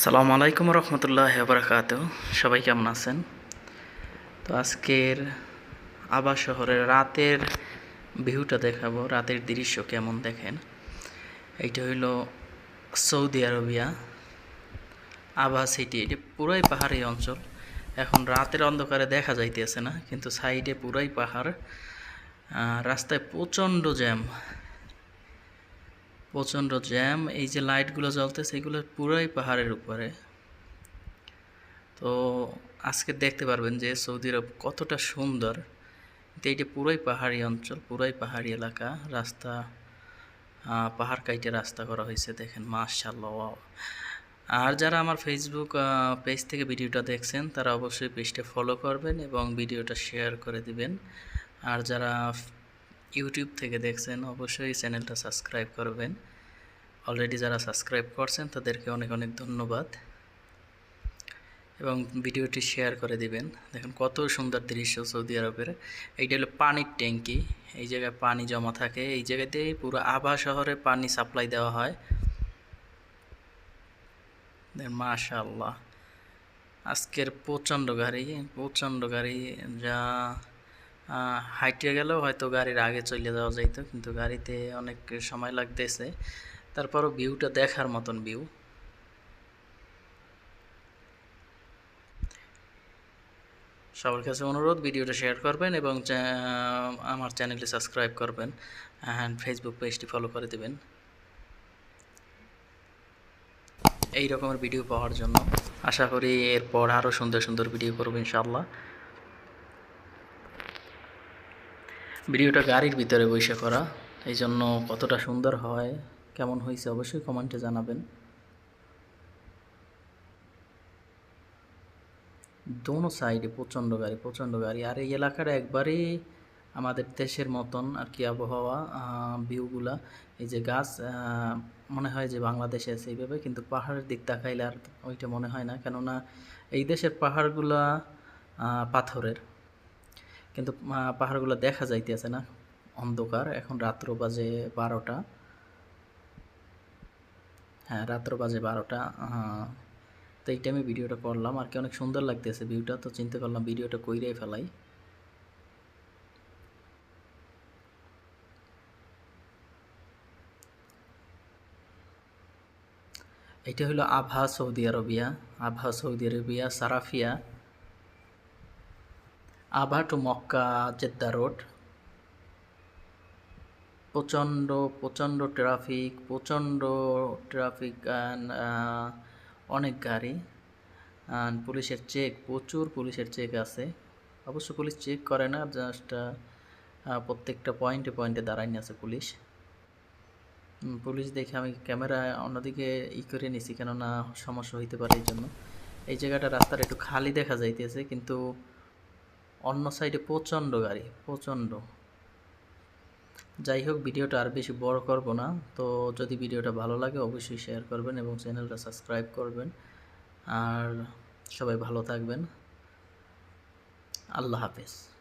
আসসালামু আলাইকুম রহমতুল্লাহ বারকাত সবাই কেমন আছেন? তো আজকের আবা শহরের রাতের ভিউটা দেখাবো, রাতের দৃশ্য কেমন দেখেন? এইটা হইল সৌদি আরবিয়া আবা সিটি। এটা পুরাই পাহাড়ি অঞ্চল। এখন রাতের অন্ধকারে দেখা যাইতেছে না, কিন্তু সাইডে পুরাই পাহাড়। রাস্তায় প্রচণ্ড জ্যাম। প্রচণ্ড জ্যাম, এই যে লাইটগুলো জ্বলতে সেগুলো পুরোই পাহাড়ের উপরে। তো আজকে দেখতে পারবেন যে সৌদি আরব কতটা সুন্দর। এইটা পুরোই পাহাড়ি অঞ্চল, পুরোই পাহাড়ি এলাকা। রাস্তা পাহাড় কাইটে রাস্তা করা হয়েছে, দেখেন মাশাল্লাহ আর যারা আমার ফেসবুক পেজ থেকে ভিডিওটা দেখছেন, তারা অবশ্যই পেজটা ফলো করবেন এবং ভিডিওটা শেয়ার করে দিবেন। আর যারা ইউটিউব থেকে দেখছেন, অবশ্যই চ্যানেলটা সাবস্ক্রাইব করবেন। অলরেডি যারা সাবস্ক্রাইব করছেন, তাদেরকে অনেক অনেক ধন্যবাদ। এবং ভিডিওটি শেয়ার করে দিবেন। দেখুন কত সুন্দর দৃশ্য সৌদি আরবের। এইটা হলো পানির ট্যাঙ্কি। এই জায়গায় পানি জমা থাকে। এই জায়গাতেই পুরো আভা শহরে পানি সাপ্লাই দেওয়া হয়। মাশাল্লাহ আজকের প্রচণ্ড গাড়ি প্রচণ্ড গাড়ি। যা হাইটে গেলেও হয়তো গাড়ির আগে চলে যাওয়া যাইতো, কিন্তু গাড়িতে অনেক সময় লাগতেছে। তারপরও ভিউটা দেখার মতন ভিউ সবার কাছে অনুরোধ, ভিডিওটা শেয়ার করবেন এবং আমার চ্যানেলটি সাবস্ক্রাইব করবেন অ্যান্ড ফেসবুক পেজটি ফলো করে দেবেন। এই রকমের ভিডিও পাওয়ার জন্য। আশা করি এরপর আরও সুন্দর সুন্দর ভিডিও করব ইনশাল্লাহ ভিডিওটা গাড়ির ভিতরে বসে করা এই জন্য কতটা সুন্দর হয়, কেমন হয়েছে অবশ্যই কমেন্টে জানাবেন। দোনো সাইডে প্রচণ্ড গাড়ি প্রচণ্ড গাড়ি। আর এই এলাকাটা একবারেই আমাদের দেশের মতন আর কি আবহাওয়া ভিউগুলা এই যে গাছ মনে হয় যে বাংলাদেশে আছে এইভাবে, কিন্তু পাহাড়ের দিক তাকাইলে আর ওইটা মনে হয় না। কেননা এই দেশের পাহাড়গুলা পাথরের। কিন্তু পাহাড়গুলো দেখা যাইতেছে না। অন্ধকার, এখন রাত্র বাজে বারোটা। হ্যাঁ রাত্র বাজে বারোটা। তো এই টাইমে ভিডিওটা করলাম। আর কি, অনেক সুন্দর লাগতেছে ভিউটা তো চিন্তা করলাম ভিডিওটা কইরাই ফেলাই। এটা হলো আভা সৌদি আরবিয়া। আভা সৌদি আরবিয়া, সারাফিয়া। আভা টু মক্কা জেদ্দা রোড। প্রচণ্ড প্রচণ্ড ট্রাফিক প্রচণ্ড ট্রাফিক অ্যান্ড অনেক গাড়ি। অ্যান্ড পুলিশের চেক প্রচুর পুলিশের চেক আছে। অবশ্য পুলিশ চেক করে না জাস্ট প্রত্যেকটা পয়েন্টে পয়েন্টে দাঁড়াইনি আছে পুলিশ। পুলিশ দেখে আমি ক্যামেরা অন্যদিকে ই করে নিছি, কেননা সমস্যা হইতে পারে এই জন্য। এই জায়গাটা রাস্তাটা একটু খালি দেখা যাইতেছে, কিন্তু অন্য সাইডে প্রচণ্ড গাড়ি, প্রচণ্ড। যাই হোক, ভিডিওটা আর বেশি বড় করব না। তো যদি ভিডিওটা ভালো লাগে, অবশ্যই শেয়ার করবেন এবং চ্যানেলটা সাবস্ক্রাইব করবেন। আর সবাই ভালো থাকবেন। আল্লাহ হাফেজ।